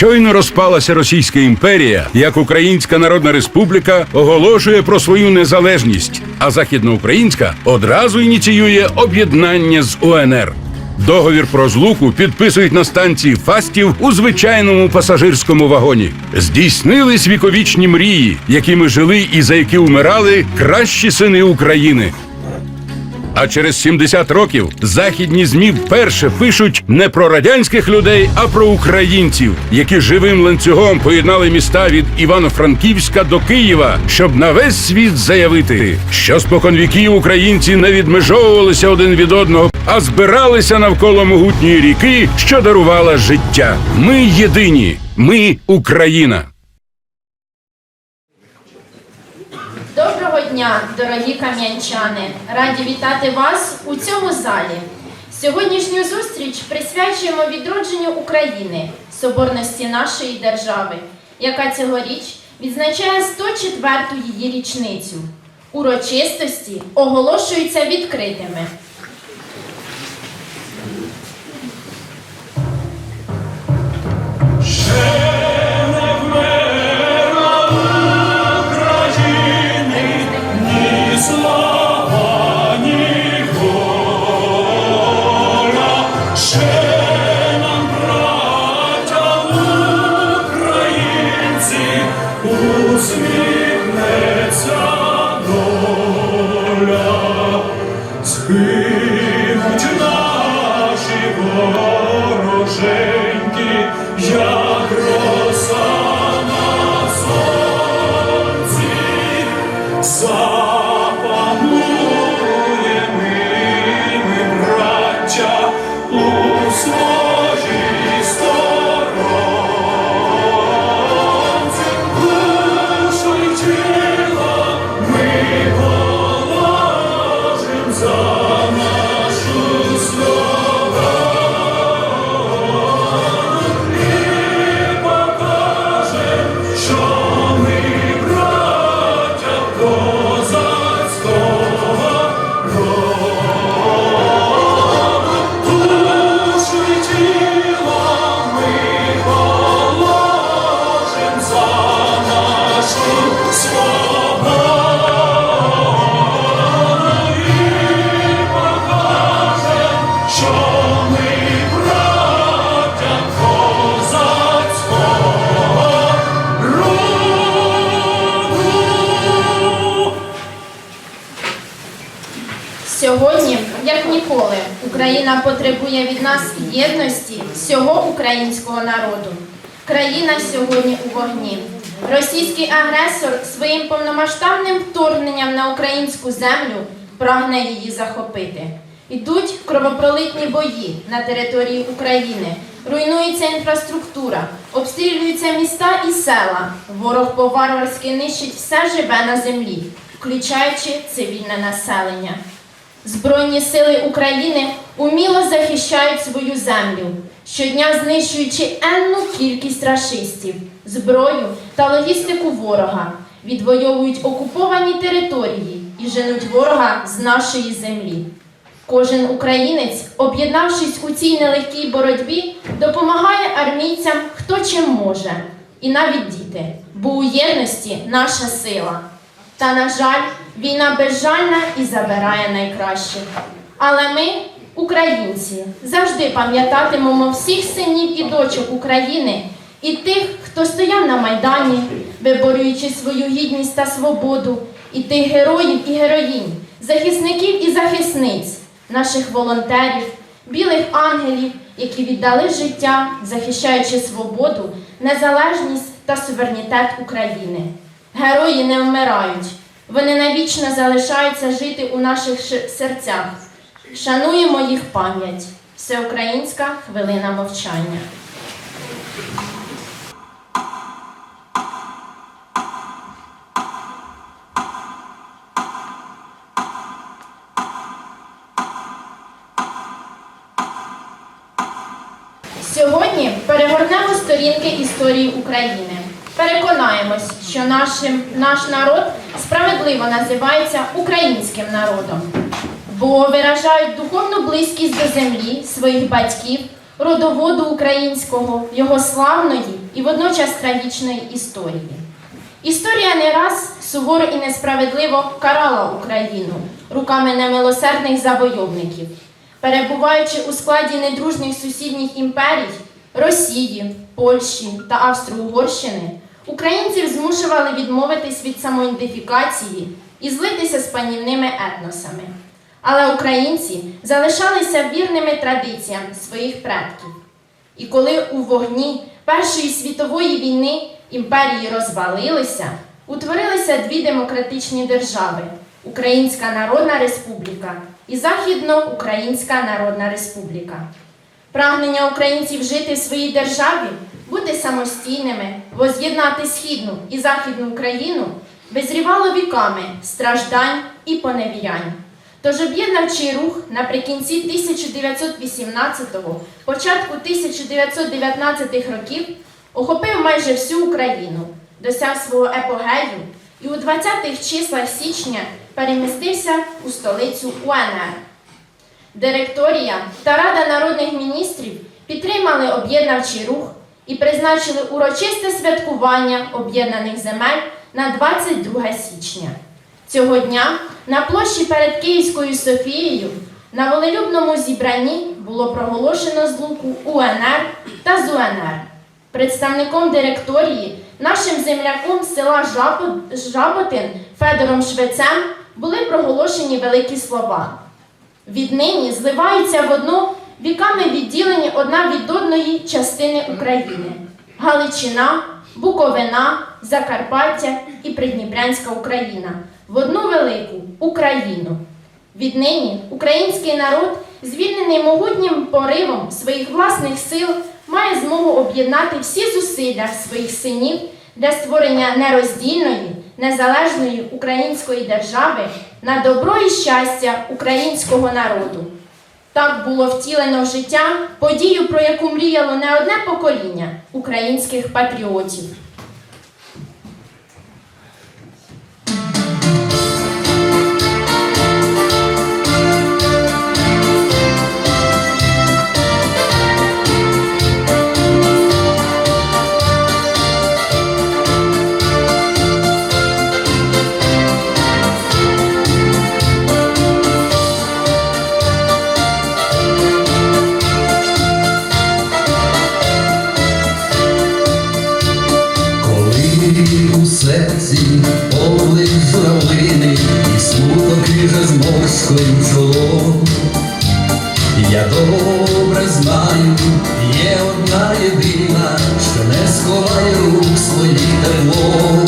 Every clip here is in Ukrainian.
Щойно розпалася Російська імперія, як Українська Народна Республіка оголошує про свою незалежність, а Західноукраїнська одразу ініціює об'єднання з УНР. Договір про злуку підписують на станції Фастів у звичайному пасажирському вагоні. Здійснились віковічні мрії, якими жили і за які умирали кращі сини України. А через 70 років західні змі вперше пишуть не про радянських людей, а про українців, які живим ланцюгом поєднали міста від Івано-Франківська до Києва, щоб на весь світ заявити, що споконвіків українці не відмежовувалися один від одного, а збиралися навколо могутньої ріки, що дарувала життя. Ми єдині, ми Україна. Дня, дорогі кам'янчани! Раді вітати вас у цьому залі. Сьогоднішню зустріч присвячуємо відродженню України, соборності нашої держави, яка цьогоріч відзначає 104-ту її річницю. Урочистості оголошуються відкритими. Сьогодні, як ніколи, Україна потребує від нас єдності всього українського народу. Країна сьогодні у вогні. Російський агресор своїм повномасштабним вторгненням на українську землю прагне її захопити. Ідуть кровопролитні бої на території України, руйнується інфраструктура, обстрілюються міста і села. Ворог по-варварськи нищить все живе на землі, включаючи цивільне населення. Збройні сили України уміло захищають свою землю, щодня знищуючи енну кількість рашистів, зброю та логістику ворога, відвоюють окуповані території і женуть ворога з нашої землі. Кожен українець, об'єднавшись у цій нелегкій боротьбі, допомагає армійцям хто чим може, і навіть діти, бо у єдності наша сила. Та, на жаль, війна безжальна і забирає найкращих. Але ми, українці, завжди пам'ятатимемо всіх синів і дочок України і тих, хто стояв на Майдані, виборюючи свою гідність та свободу, і тих героїв і героїнь, захисників і захисниць, наших волонтерів, білих ангелів, які віддали життя, захищаючи свободу, незалежність та суверенітет України. Герої не вмирають, вони навічно залишаються жити у наших серцях. Шануємо їх пам'ять. Всеукраїнська хвилина мовчання. Сьогодні перегорнемо сторінки історії України. Переконаємось, що нашим, наш народ справедливо називається українським народом, бо виражають духовну близькість до землі своїх батьків, родоводу українського, його славної і водночас трагічної історії. Історія не раз суворо і несправедливо карала Україну руками немилосердних завойовників, перебуваючи у складі недружніх сусідніх імперій Росії, Польщі та Австро-Угорщини, українців змушували відмовитись від самоідентифікації і злитися з панівними етносами. Але українці залишалися вірними традиціям своїх предків. І коли у вогні Першої світової війни імперії розвалилися, утворилися дві демократичні держави Українська Народна Республіка і Західноукраїнська Народна Республіка. Прагнення українців жити в своїй державі, бути самостійними, воз'єднати східну і західну Україну визрівало віками страждань і поневірянь. Тож об'єднавчий рух наприкінці 1918-го, початку 1919-х років охопив майже всю Україну, досяг свого епогею і у 20-х числах січня перемістився у столицю УНР. Директорія та Рада народних міністрів підтримали об'єднавчий рух і призначили урочисте святкування об'єднаних земель на 22 січня. Цього дня на площі перед Київською Софією на волелюбному зібранні було проголошено злуку УНР та ЗУНР. Представником директорії, нашим земляком села Жаботин Федором Швецем були проголошені великі слова. Віднині зливаються в одну віками відділені одна від одної частини України: Галичина, Буковина, Закарпаття і Придніпрянська Україна в одну велику Україну. Віднині український народ, звільнений могутнім поривом своїх власних сил, має змогу об'єднати всі зусилля своїх синів для створення нероздільної, незалежної української держави на добро і щастя українського народу. Так було втілено в життя подію, про яку мріяло не одне покоління українських патріотів. Морською чолом, я добре знаю, є одна єдина, що не сховає рук своїх теплом.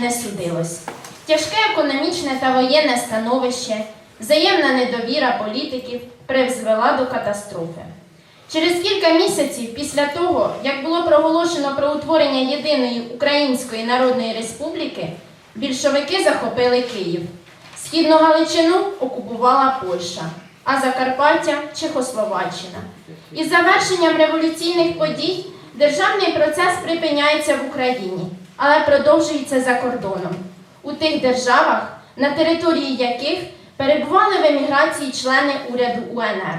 Не судилось. Тяжке економічне та воєнне становище, взаємна недовіра політиків призвела до катастрофи. Через кілька місяців після того, як було проголошено про утворення єдиної Української Народної Республіки, більшовики захопили Київ. Східну Галичину окупувала Польща, а Закарпаття Чехословаччина. Із завершенням революційних подій державний процес припиняється в Україні, але продовжується за кордоном. У тих державах, на території яких перебували в еміграції члени уряду УНР.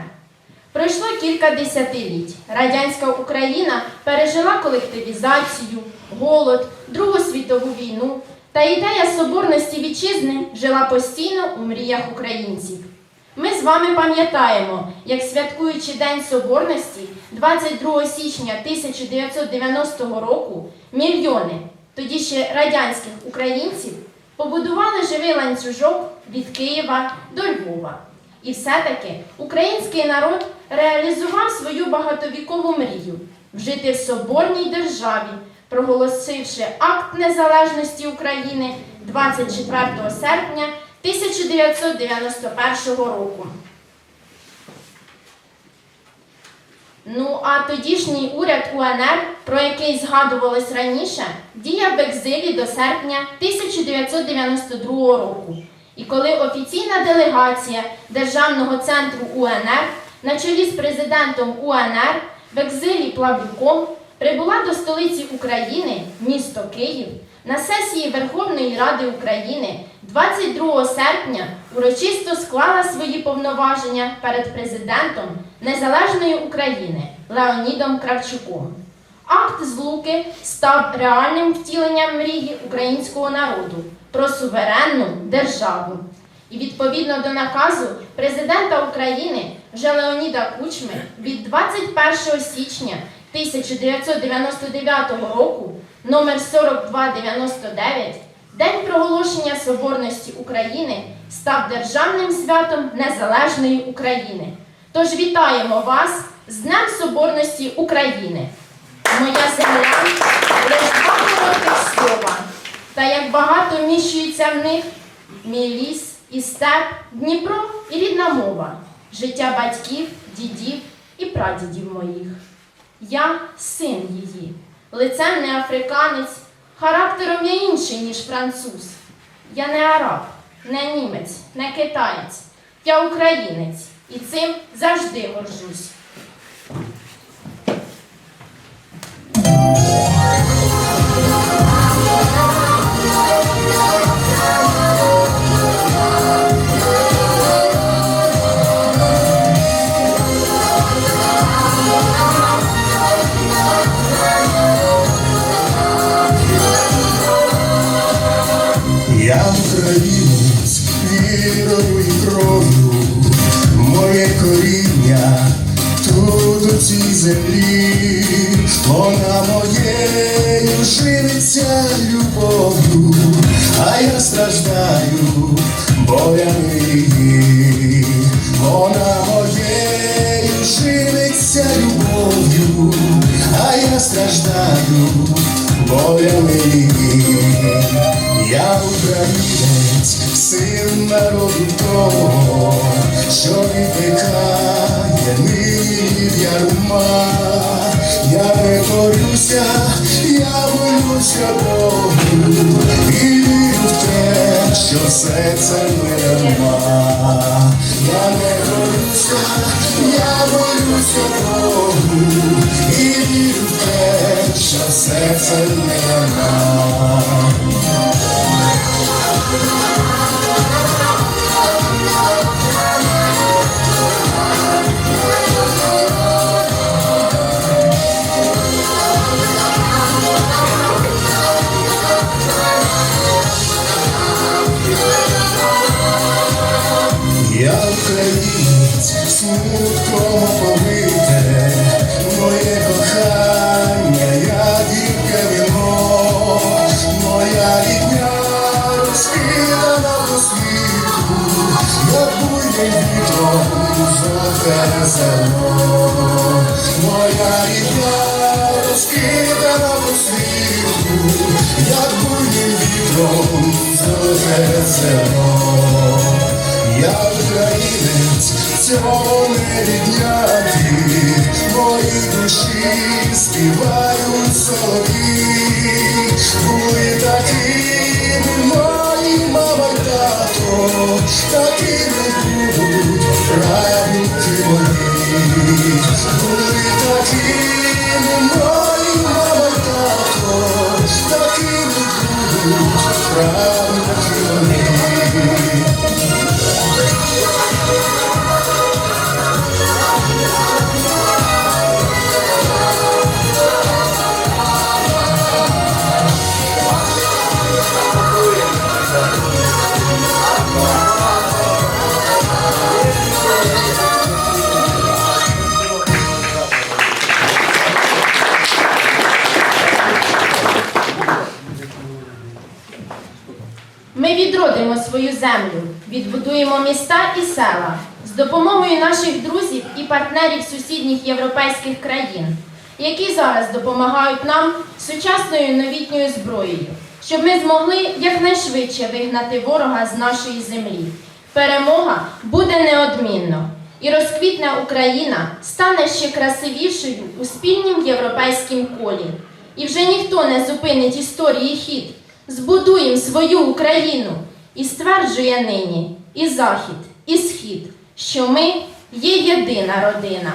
Пройшло кілька десятиліть. Радянська Україна пережила колективізацію, голод, Другу світову війну, та ідея соборності вітчизни жила постійно у мріях українців. Ми з вами пам'ятаємо, як святкуючи День Соборності 22 січня 1990 року мільйони тоді ще радянських українців побудували живий ланцюжок від Києва до Львова. І все-таки український народ реалізував свою багатовікову мрію вжити в соборній державі, проголосивши акт незалежності України 24 серпня 1991 року. Ну, а тодішній уряд УНР, про який згадувалось раніше, діяв в екзилі до серпня 1992 року. І коли офіційна делегація Державного центру УНР на чолі з президентом УНР в екзилі Плавюком прибула до столиці України, місто Київ, на сесії Верховної Ради України 22 серпня урочисто склала свої повноваження перед президентом Незалежної України Леонідом Кравчуком. Акт злуки став реальним втіленням мрії українського народу про суверенну державу. І відповідно до наказу президента України вже Леоніда Кучми від 21 січня 1999 року номер 4299 День проголошення Соборності України став державним святом Незалежної України. Тож вітаємо вас з Днем Соборності України! Моя земля лиш два коротких слова, та як багато вміщується в них мій ліс і степ, Дніпро і рідна мова, життя батьків, дідів і прадідів моїх. Я син її, лицем не африканець, характером я інший, ніж француз. Я не араб, не німець, не китаєць, я українець, і цим завжди горжусь. Вона моєю живиться любов'ю, а я страждаю, бо я її. Вона моєю живиться любов'ю, а я страждаю, бо я її. Я українець, син народу того, що відвіка нині в ярма. Я не борюся, я молюся Богу і вірю в те, що все це не дарма. Я не борюся, я молюся Богу і в те, що все це. Смутком оповите, моє я. Я українець, цього не відняти, мої душі співають солові, були такими мої мама й тато, такими будуть правнуки мої, були такими мої з допомогою наших друзів і партнерів сусідніх європейських країн, які зараз допомагають нам сучасною новітньою зброєю, щоб ми змогли якнайшвидше вигнати ворога з нашої землі. Перемога буде неодмінно, і розквітне Україна стане ще красивішою у спільнім європейськім колі. І вже ніхто не зупинить історії хід. Збудуєм свою Україну і стверджує нині і захід, і схід, що ми є єдина родина.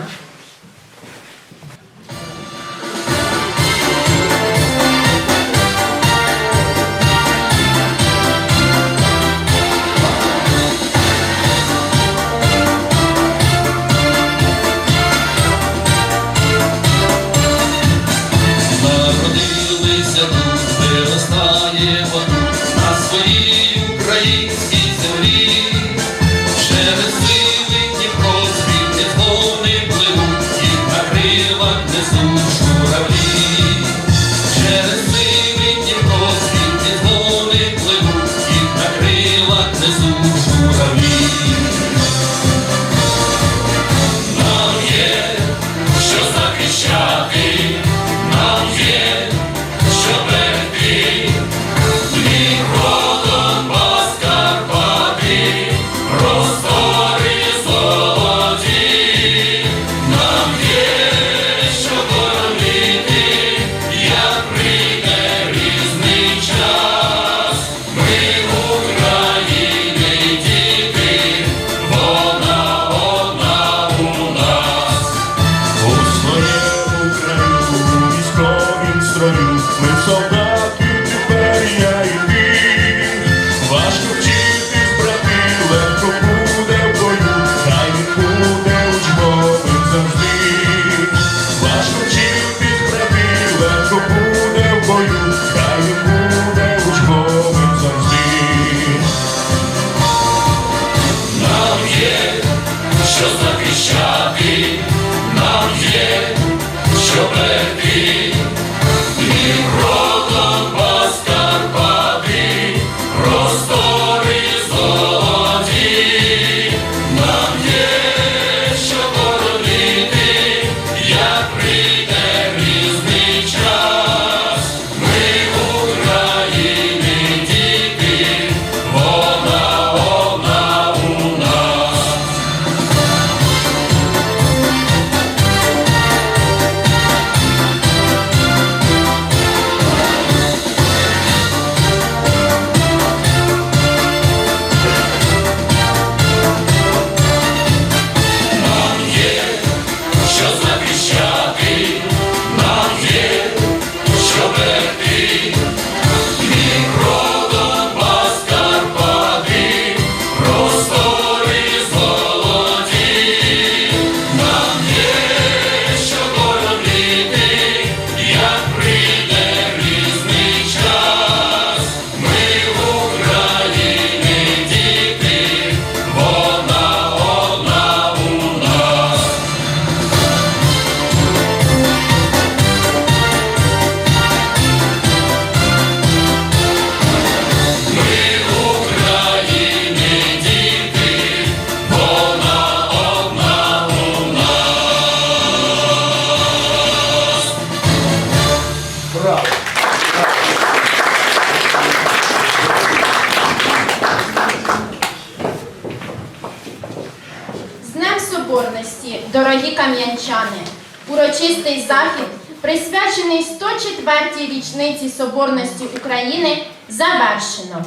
Річниці Соборності України, завершено.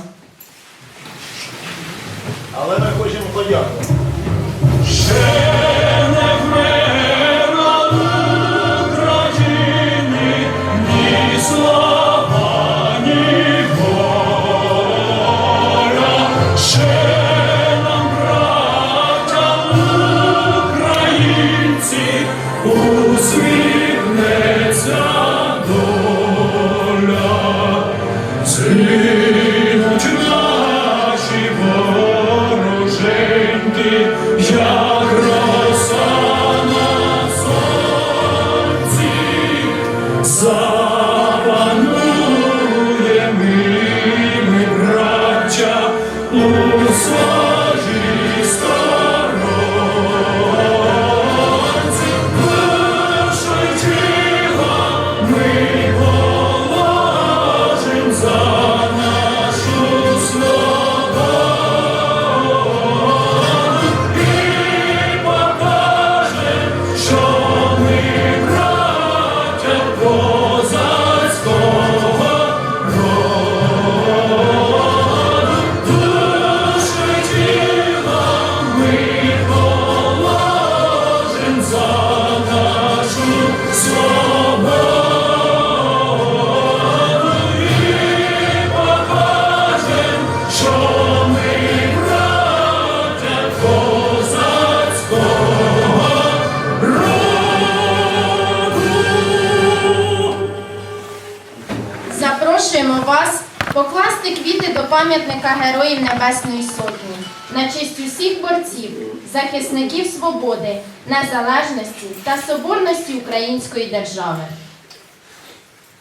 Захисників свободи, незалежності та соборності української держави.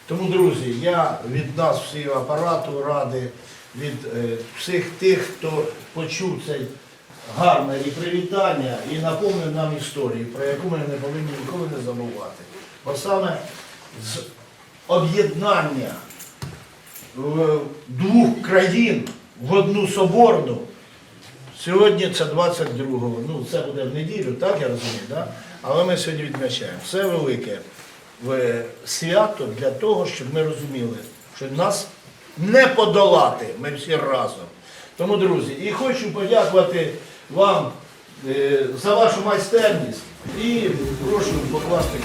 Тому, друзі, я від нас, всього апарату ради, від е, всіх тих, хто почув це гарне і привітання і напомнив нам історію, про яку ми не повинні ніколи не забувати. Бо саме з об'єднання е, двох країн в одну соборну. Сьогодні це 22-го, ну це буде в неділю, так я розумію, да? але ми сьогодні відмічаємо. Все велике в- свято для того, щоб ми розуміли, що нас не подолати, ми всі разом. Тому, друзі, і хочу подякувати вам е, за вашу майстерність і прошу покласти.